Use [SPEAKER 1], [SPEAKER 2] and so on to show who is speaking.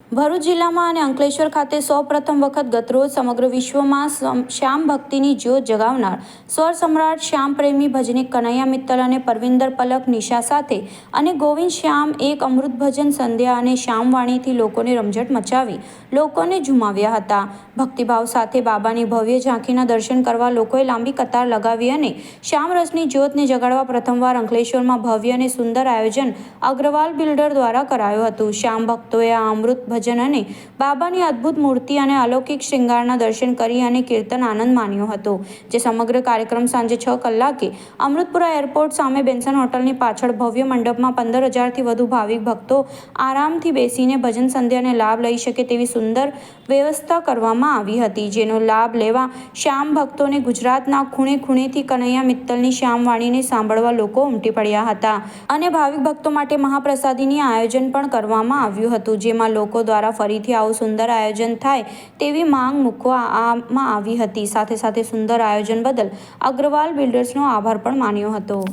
[SPEAKER 1] ભરૂચ જિલ્લામાં અને અંકલેશ્વર ખાતે સૌ પ્રથમ વખત ગતરોજ સમગ્ર વિશ્વમાં શ્યામ ભક્તિની જ્યોત જગાવનાર સ્વર સમ્રાટ શ્યામ પ્રેમી ભજનીક કનૈયા મિત્તલ અને પરવિંદર પલક નિશા સાથે અને ગોવિંદ શ્યામ એક અમૃત ભજન સંધ્યા અને શ્યામવાણીથી લોકોને રમઝટ મચાવી લોકોને ઝુમાવ્યા હતા. ભક્તિભાવ સાથે બાબાની ભવ્ય ઝાંખીના દર્શન કરવા લોકોએ લાંબી કતાર લગાવી અને શ્યામ રસની જ્યોતને જગાડવા પ્રથમવાર અંકલેશ્વરમાં ભવ્ય અને સુંદર આયોજન અગ્રવાલ બિલ્ડર દ્વારા કરાયું હતું. શ્યામ ભક્તોએ આ અમૃત ભજન અને બાબાની અદ્ભુત મૂર્તિ અને અલૌકિક શૃંગારના દર્શન કરી અને કીર્તન આનંદ માણ્યો હતો, જે સમગ્ર કાર્યક્રમ સાંજે છ કલાકે અમૃતપુરા એરપોર્ટ સામે બેન્સન હોટલની પાછળ ભવ્ય મંડપમાં પંદર હજારથી વધુ ભાવિક ભક્તો આરામથી બેસીને ભજન સંધ્યાને લાભ લઈ શકે તેવી સુંદર વ્યવસ્થા કરવામાં આવી હતી, જેનો લાભ લેવા શ્યામ ભક્તોને ગુજરાતના ખૂણે ખૂણેથી કનૈયા મિત્તલની શ્યામવાણીને સાંભળવા લોકો ઉમટી પડ્યા હતા. અને ભાવિક ભક્તો માટે મહાપ્રસાદીની આયોજન પણ કરવામાં આવ્યું હતું, જેમાં લોકો દ્વારા ફરીથી આવું સુંદર આયોજન થાય તેવી માંગ મૂકવામાં આવી હતી. સાથે સાથે સુંદર આયોજન બદલ અગ્રવાલ બિલ્ડર્સનો આભાર પણ માન્યો હતો.